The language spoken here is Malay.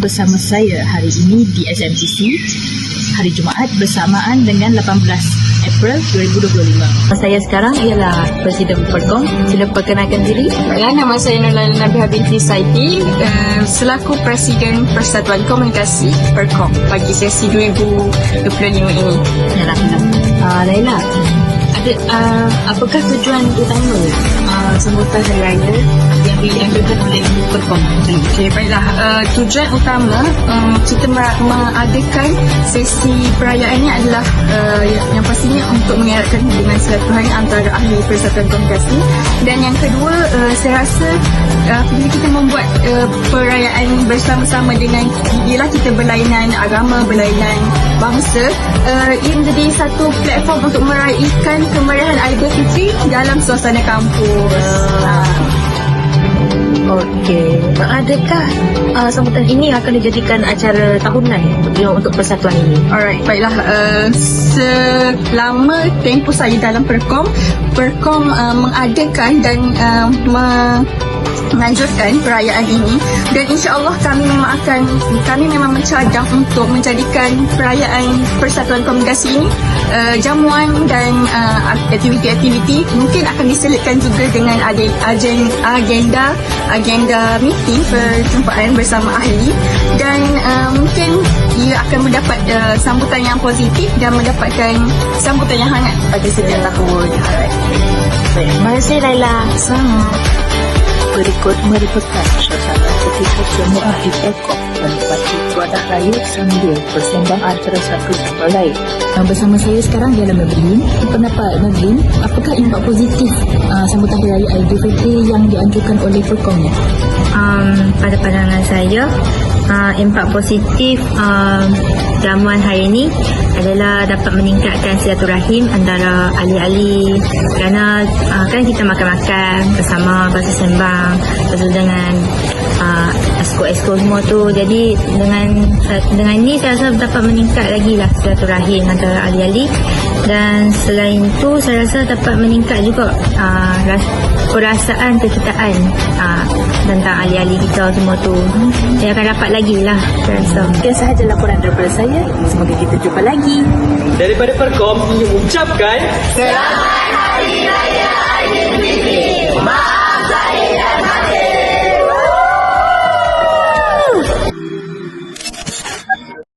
bersama saya hari ini di SMTC hari Jumaat bersamaan dengan 18 April 2025. Saya sekarang ialah Presiden Perkom. Sila perkenalkan diri. Ya, nama saya Nurul Nabi Binti Saidi uh, selaku Presiden Persatuan Komunikasi Perkom bagi sesi 2025 ini. Yalah, uh, Laila, ada uh, apakah tujuan utama uh, sambutan Hari Raya yang dianjurkan oleh Perkom? Okey, baiklah. Uh, tujuan utama um, kita mengadakan sesi perayaan ini adalah uh, yang, yang pastinya untuk mengeratkan hubungan silaturahmi antara ahli Persatuan Komunikasi dan yang kedua uh, saya rasa uh, bila kita membuat uh, perayaan bersama-sama dengan ialah kita berlainan agama, berlainan bangsa uh, ia menjadi satu platform untuk meraihkan kemeriahan Aidilfitri dalam suasana kampus. Uh, Okey, adakah uh, sambutan ini akan dijadikan acara tahunan ya, untuk persatuan ini? Alright, baiklah. Uh, selama tempoh saya dalam Perkom, Perkom uh, mengadakan dan uh, menganjurkan perayaan ini dan insya-Allah kami memang akan kami memang mencadang untuk menjadikan perayaan Persatuan Komunikasi ini uh, jamuan dan uh, aktiviti-aktiviti mungkin akan diselitkan juga dengan agenda agenda meeting perjumpaan bersama ahli dan uh, mungkin ia akan mendapat uh, sambutan yang positif dan mendapatkan sambutan yang hangat pada setiap tahun. Terima kasih Laila. Sama. with good medical connection. Ketika semua Perkom menikmati kuadah raya sambil bersembang antara satu sama lain. Uh, bersama saya sekarang ialah Madeline. Pendapat Madeline, apakah impak positif uh, sambutan Hari Raya Aidilfitri yang dianjurkan oleh ni? um, pada pandangan saya uh, impak positif um, jamuan hari ini adalah dapat meningkatkan silaturahim antara ahli-ahli kerana uh, kan kita makan-makan bersama bahasa sembang tu dengan uh, esko-esko semua tu jadi dengan dengan ini saya rasa dapat meningkat lagi lah silaturahim antara ahli-ahli dan selain itu saya rasa dapat meningkat juga uh, ras- perasaan kekitaan uh, tentang ahli-ahli kita semua tu dia akan dapat lagi lah saya rasa Sekian sahaja laporan daripada saya. Semoga kita jumpa lagi. Daripada Perkom ingin mengucapkan Selamat.